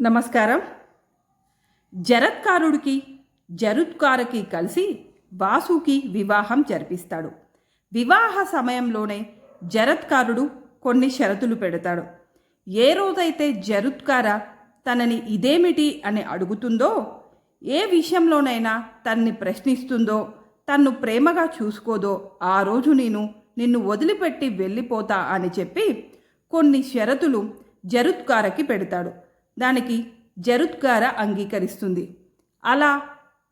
నమస్కారం. జరత్కారుడికి జరుత్కారకి కలిసి వాసుకి వివాహం జరిపిస్తాడు. వివాహ సమయంలోనే జరత్కారుడు కొన్ని షరతులు పెడతాడు. ఏ రోజైతే జరుత్కార తనని ఇదేమిటి అని అడుగుతుందో ఏ విషయంలోనైనా తన్ని ప్రశ్నిస్తుందో తన్ను ప్రేమగా చూసుకోదో ఆ రోజు నేను నిన్ను వదిలిపెట్టి వెళ్ళిపోతా అని చెప్పి కొన్ని షరతులు జరుత్కారకి పెడతాడు. దానికి జరుత్కార అంగీకరిస్తుంది. అలా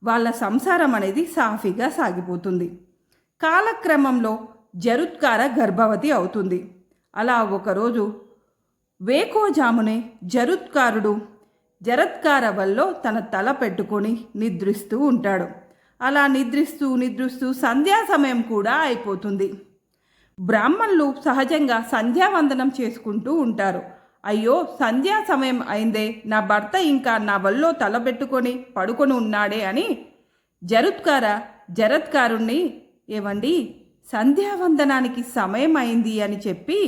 వాళ్ళ సంసారం అనేది సాఫీగా సాగిపోతుంది. కాలక్రమంలో జరుత్కార గర్భవతి అవుతుంది. అలా ఒకరోజు వేకోజామునే జరుత్కారుడు జరత్కార వల్ల తన తల పెట్టుకొని నిద్రిస్తూ ఉంటాడు. అలా నిద్రిస్తూ నిద్రిస్తూ సంధ్యా సమయం కూడా అయిపోతుంది. బ్రాహ్మణులు సహజంగా సంధ్యావందనం చేసుకుంటూ ఉంటారు. అయ్యో సంధ్యా సమయం అయిందే. నా భర్త ఇంకా నా వల్లో తలబెట్టుకొని పడుకొని ఉన్నాడే అని జరుత్కార జరత్కారుణ్ణి ఏవండి సంధ్యావందనానికి సమయం అయింది అని చెప్పి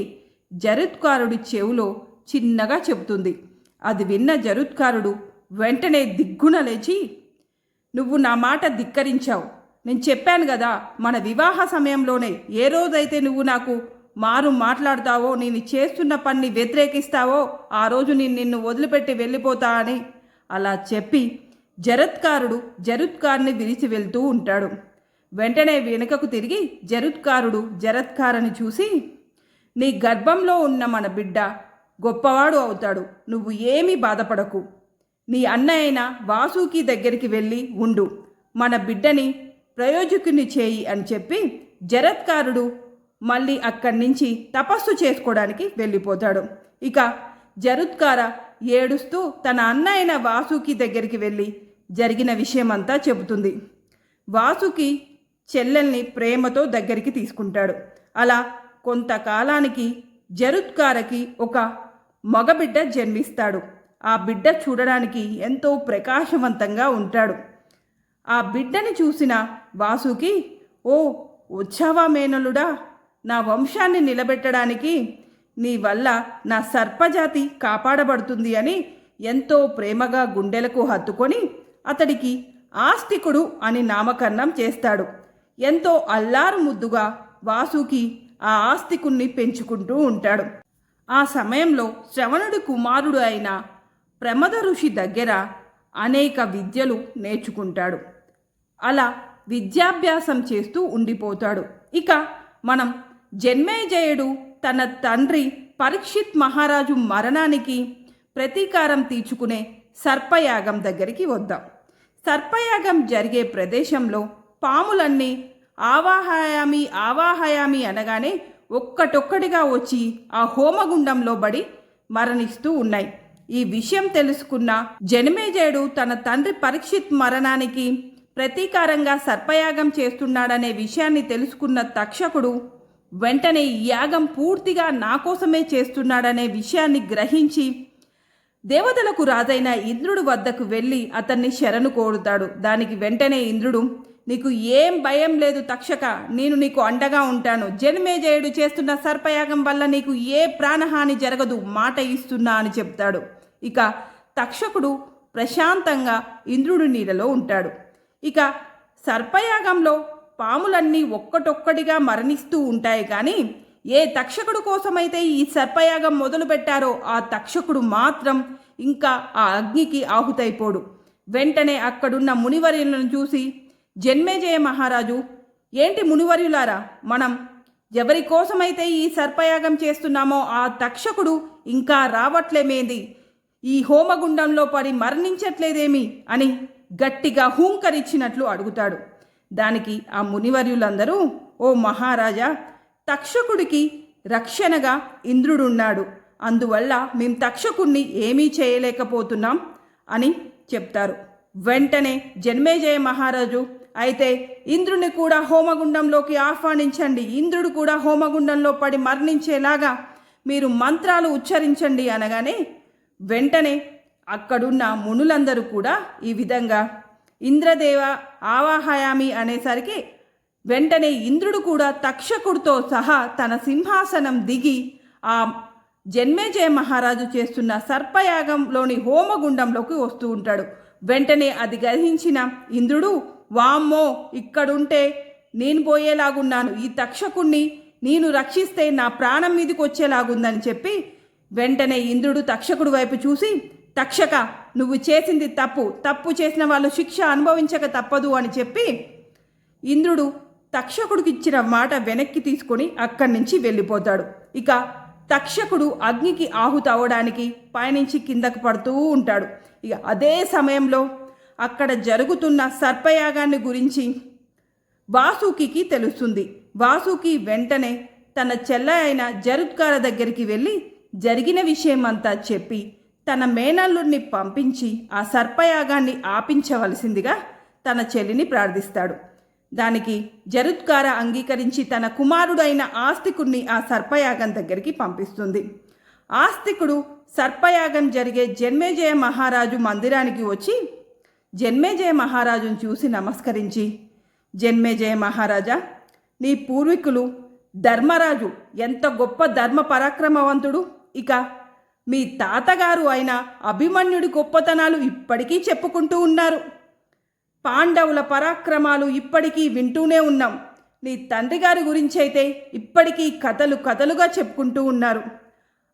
జరుత్కారుడి చెవులో చిన్నగా చెబుతుంది. అది విన్న జరుత్కారుడు వెంటనే దిగ్గున లేచి నువ్వు నా మాట ధిక్కరించావు. నేను చెప్పాను కదా మన వివాహ సమయంలోనే ఏ రోజైతే నువ్వు నాకు మారు మాట్లాడతావో నేను చేస్తున్న పని వ్యతిరేకిస్తావో ఆ రోజు నేను నిన్ను వదిలిపెట్టి వెళ్ళిపోతా అని అలా చెప్పి జరత్కారుడు జరుత్కారుని విరిచి వెళ్తూ ఉంటాడు. వెంటనే వెనుకకు తిరిగి జరుత్కారుడు జరత్కారని చూసి నీ గర్భంలో ఉన్న మన బిడ్డ గొప్పవాడు అవుతాడు నువ్వు ఏమీ బాధపడకు. నీ అన్న అయిన వాసుకి దగ్గరికి వెళ్ళి ఉండు. మన బిడ్డని ప్రయోజకుని చేయి అని చెప్పి జరత్కారుడు మళ్ళీ అక్కడి నుంచి తపస్సు చేసుకోవడానికి వెళ్ళిపోతాడు. ఇక జరుత్కార ఏడుస్తూ తన అన్న అయిన వాసుకి దగ్గరికి వెళ్ళి జరిగిన విషయమంతా చెబుతుంది. వాసుకి చెల్లెల్ని ప్రేమతో దగ్గరికి తీసుకుంటాడు. అలా కొంతకాలానికి జరుత్కారకి ఒక మగబిడ్డ జన్మిస్తాడు. ఆ బిడ్డ చూడడానికి ఎంతో ప్రకాశవంతంగా ఉంటాడు. ఆ బిడ్డని చూసిన వాసుకి ఓ వచ్చావా మేనలుడా నా వంశాన్ని నిలబెట్టడానికి నీ వల్ల నా సర్పజాతి కాపాడబడుతుంది అని ఎంతో ప్రేమగా గుండెలకు హత్తుకొని అతడికి ఆస్తికుడు అని నామకరణం చేస్తాడు. ఎంతో అల్లారు ముద్దుగా వాసుకి ఆ ఆస్తికుణ్ణి పెంచుకుంటూ ఉంటాడు. ఆ సమయంలో శ్రవణుడి కుమారుడు అయిన ప్రమద ఋషి దగ్గర అనేక విద్యలు నేర్చుకుంటాడు. అలా విద్యాభ్యాసం చేస్తూ ఉండిపోతాడు. ఇక మనం జన్మేజయుడు తన తండ్రి పరీక్షిత్ మహారాజు మరణానికి ప్రతీకారం తీర్చుకునే సర్పయాగం దగ్గరికి వద్దాం. సర్పయాగం జరిగే ప్రదేశంలో పాములన్నీ ఆవాహయామి ఆవాహయామి అనగానే ఒక్కటొక్కటిగా వచ్చి ఆ హోమగుండంలో బడి మరణిస్తూ ఉన్నాయి. ఈ విషయం తెలుసుకున్న జనమేజయుడు తన తండ్రి పరీక్షిత్ మరణానికి ప్రతీకారంగా సర్పయాగం చేస్తున్నాడనే విషయాన్ని తెలుసుకున్న తక్షకుడు వెంటనే ఈ యాగం పూర్తిగా నా కోసమే చేస్తున్నాడనే విషయాన్ని గ్రహించి దేవతలకు రాజైన ఇంద్రుడు వద్దకు వెళ్ళి అతన్ని శరణు కోరుతాడు. దానికి వెంటనే ఇంద్రుడు నీకు ఏం భయం లేదు తక్షక నేను నీకు అండగా ఉంటాను. జన్మేజయుడు చేస్తున్న సర్పయాగం వల్ల నీకు ఏ ప్రాణహాని జరగదు. మాట ఇస్తున్నా అని చెప్తాడు. ఇక తక్షకుడు ప్రశాంతంగా ఇంద్రుడి నీడలో ఉంటాడు. ఇక సర్పయాగంలో పాములన్నీ ఒక్కటొక్కటిగా మరణిస్తూ ఉంటాయి కానీ ఏ తక్షకుడు కోసమైతే ఈ సర్పయాగం మొదలుపెట్టారో ఆ తక్షకుడు మాత్రం ఇంకా ఆ అగ్నికి ఆహుతైపోడు. వెంటనే అక్కడున్న మునివర్యులను చూసి జన్మేజయ మహారాజు! ఏంటి మునివర్యులారా? మనం ఎవరి కోసమైతే ఈ సర్పయాగం చేస్తున్నామో ఆ తక్షకుడు ఇంకా రావట్లేమేది? ఈ హోమగుండంలో పడి మరణించట్లేదేమి? అని గట్టిగా హూంకరిచ్చినట్లు అడుగుతాడు. దానికి ఆ మునివర్యులందరూ ఓ మహారాజా తక్షకుడికి రక్షణగా ఇంద్రుడున్నాడు. అందువల్ల మేం తక్షకుణ్ణి ఏమీ చేయలేకపోతున్నాం అని చెప్తారు. వెంటనే జన్మేజయ మహారాజు అయితే ఇంద్రుని కూడా హోమగుండంలోకి ఆహ్వానించండి. ఇంద్రుడు కూడా హోమగుండంలో పడి మరణించేలాగా మీరు మంత్రాలు ఉచ్చరించండి అనగానే వెంటనే అక్కడున్న మునులందరూ కూడా ఈ విధంగా ఇంద్రదేవ ఆవాహయామి అనేసరికి వెంటనే ఇంద్రుడు కూడా తక్షకుడితో సహా తన సింహాసనం దిగి ఆ జన్మేజయ మహారాజు చేస్తున్న సర్పయాగంలోని హోమగుండంలోకి వస్తూ ఉంటాడు. వెంటనే అది గ్రహించిన ఇంద్రుడు వామ్మో ఇక్కడుంటే నేను పోయేలాగున్నాను. ఈ తక్షకుణ్ణి నేను రక్షిస్తే నా ప్రాణం మీదకి వచ్చేలాగుందని చెప్పి వెంటనే ఇంద్రుడు తక్షకుడు వైపు చూసి తక్షక నువ్వు చేసింది తప్పు తప్పు చేసిన వాళ్ళు శిక్ష అనుభవించక తప్పదు అని చెప్పి ఇంద్రుడు తక్షకుడికి ఇచ్చిన మాట వెనక్కి తీసుకొని అక్కడి నుంచి వెళ్ళిపోతాడు. ఇక తక్షకుడు అగ్నికి ఆహుతి అవ్వడానికి పైనుంచి కిందకు పడుతూ ఉంటాడు. ఇక అదే సమయంలో అక్కడ జరుగుతున్న సర్పయాగాన్ని గురించి వాసుకికి తెలుస్తుంది. వాసుకి వెంటనే తన చెల్ల అయిన జరుత్కార దగ్గరికి వెళ్ళి జరిగిన విషయమంతా చెప్పి తన మేనల్లుడిని పంపించి ఆ సర్పయాగాన్ని ఆపించవలసిందిగా తన చెల్లిని ప్రార్థిస్తాడు. దానికి జరుత్కార అంగీకరించి తన కుమారుడైన ఆస్తికుడిని ఆ సర్పయాగం దగ్గరికి పంపిస్తుంది. ఆస్తికుడు సర్పయాగం జరిగే జన్మేజయ మహారాజు మందిరానికి వచ్చి జన్మేజయ మహారాజును చూసి నమస్కరించి జన్మేజయ మహారాజా నీ పూర్వీకులు ధర్మరాజు ఎంత గొప్ప ధర్మ పరాక్రమవంతుడు ఇక మీ తాతగారు అయిన అభిమన్యుడి గొప్పతనాలు ఇప్పటికీ చెప్పుకుంటూ ఉన్నారు. పాండవుల పరాక్రమాలు ఇప్పటికీ వింటూనే ఉన్నాం. నీ తండ్రి గారి గురించి అయితే ఇప్పటికీ కథలు కథలుగా చెప్పుకుంటూ ఉన్నారు.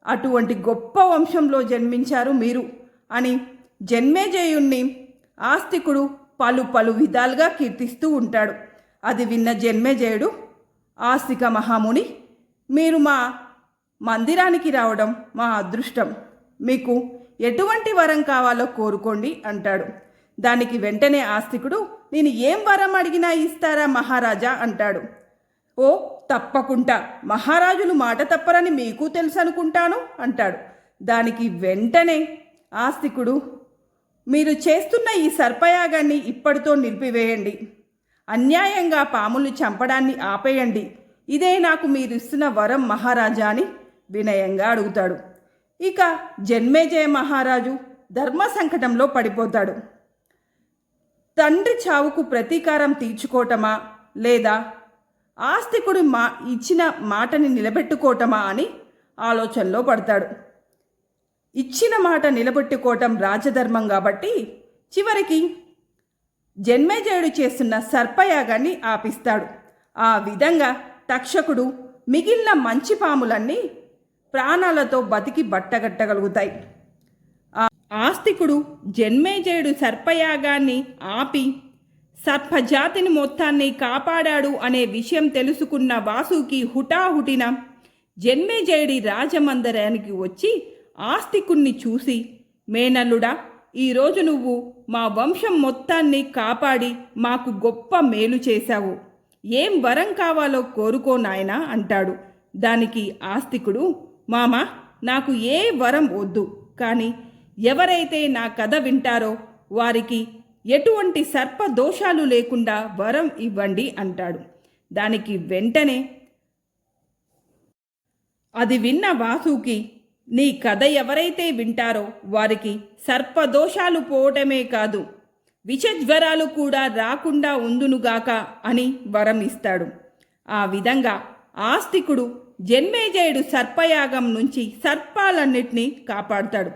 అటువంటి గొప్ప వంశంలో జన్మించారు మీరు అని జన్మేజయుణ్ణి ఆస్తికుడు పలు పలు విధాలుగా కీర్తిస్తూ ఉంటాడు. అది విన్న జన్మేజయుడు ఆస్తిక మహాముని మీరు మా మందిరానికి రావడం మా అదృష్టం. మీకు ఎటువంటి వరం కావాలో కోరుకోండి అంటాడు. దానికి వెంటనే ఆస్తికుడు నేను ఏం వరం అడిగినా ఇస్తారా మహారాజా? అంటాడు. ఓ తప్పకుండా. మహారాజులు మాట తప్పరని మీకు తెలుసు అనుకుంటాను అంటాడు. దానికి వెంటనే ఆస్తికుడు మీరు చేస్తున్న ఈ సర్పయాగాన్ని ఇప్పటితో నిలిపివేయండి. అన్యాయంగా పాములు చంపడాన్ని ఆపేయండి. ఇదే నాకు మీరు ఇస్తున్న వరం మహారాజా అని వినయంగా అడుగుతాడు. ఇక జన్మేజయ మహారాజు ధర్మ సంకటంలో పడిపోతాడు. తండ్రి చావుకు ప్రతీకారం తీర్చుకోవటమా లేదా ఆస్తికుడు మా ఇచ్చిన మాటని నిలబెట్టుకోవటమా అని ఆలోచనలో పడతాడు. ఇచ్చిన మాట నిలబెట్టుకోవటం రాజధర్మం కాబట్టి చివరికి జన్మేజయుడు చేస్తున్న సర్పయాగాన్ని ఆపిస్తాడు. ఆ విధంగా తక్షకుడు మిగిలిన మంచి పాములన్నీ ప్రాణాలతో బతికి బట్టగట్టగలుగుతాయి. ఆస్తికుడు జన్మేజయుడు సర్పయాగాన్ని ఆపి సర్పజాతిని మొత్తాన్ని కాపాడాడు అనే విషయం తెలుసుకున్న వాసుకి హుటాహుటిన జన్మేజయుడి రాజమందిరానికి వచ్చి ఆస్తికుణ్ణి చూసి మేనల్లుడా ఈరోజు నువ్వు మా వంశం మొత్తాన్ని కాపాడి మాకు గొప్ప మేలు చేశావు. ఏం వరం కావాలో కోరుకో నాయనా అంటాడు. దానికి ఆస్తికుడు మామ నాకు ఏ వరం వద్దు. కానీ ఎవరైతే నా కథ వింటారో వారికి ఎటువంటి సర్ప దోషాలు లేకుండా వరం ఇవ్వండి అంటాడు. దానికి వెంటనే అది విన్న వాసుకి నీ కథ ఎవరైతే వింటారో వారికి సర్పదోషాలు పోవటమే కాదు విషజ్వరాలు కూడా రాకుండా ఉందునుగాక అని వరం ఇస్తాడు. ఆ విధంగా ఆస్తికుడు జన్మేజయుడు సర్పయాగం నుంచి సర్పాలన్నిటినీ కాపాడుతాడు.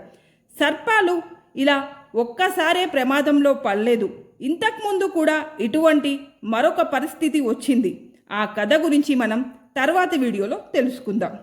సర్పాలు ఇలా ఒక్కసారే ప్రమాదంలో పడలేదు. ఇంతకుముందు కూడా ఇటువంటి మరొక పరిస్థితి వచ్చింది. ఆ కథ గురించి మనం తర్వాతి వీడియోలో తెలుసుకుందాం.